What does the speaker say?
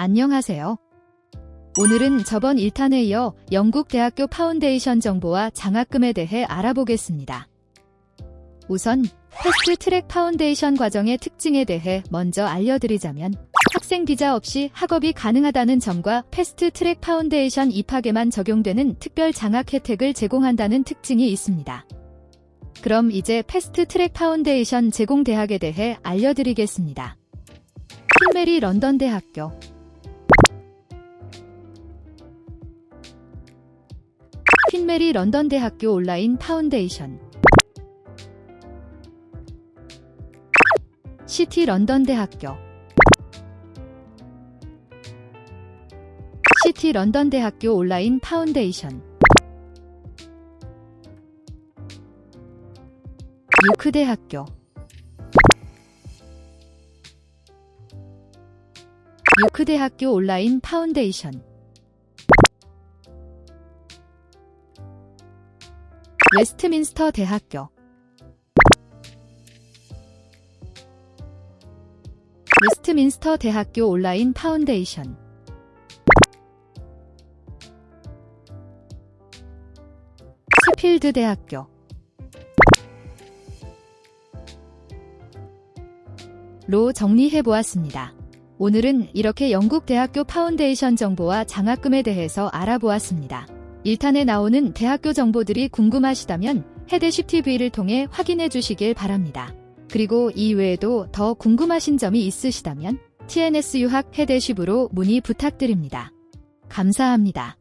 안녕하세요. 오늘은 저번 1탄에 이어 영국 대학교 파운데이션 정보와 장학금에 대해 알아보겠습니다. 우선 패스트 트랙 파운데이션 과정의 특징에 대해 먼저 알려드리자면 학생 비자 없이 학업이 가능하다는 점과 패스트 트랙 파운데이션 입학에만 적용되는 특별 장학 혜택을 제공한다는 특징이 있습니다. 그럼 이제 패스트 트랙 파운데이션 제공 대학에 대해 알려드리겠습니다. 퀸메리 런던 대학교 퀸메리 런던 대학교 온라인 파운데이션. 시티 런던 대학교. 시티 런던 대학교 온라인 파운데이션. 유크 대학교. 유크 대학교 온라인 파운데이션 웨스트민스터 대학교 웨스트민스터 대학교 온라인 파운데이션 스필드 대학교 로 정리해 보았습니다. 오늘은 이렇게 영국 대학교 파운데이션 정보와 장학금에 대해서 알아보았습니다. 1탄에 나오는 대학교 정보들이 궁금하시다면 헤드십 TV를 통해 확인해 주시길 바랍니다. 그리고 이 외에도 더 궁금하신 점이 있으시다면 TNS 유학 헤드십으로 문의 부탁드립니다. 감사합니다.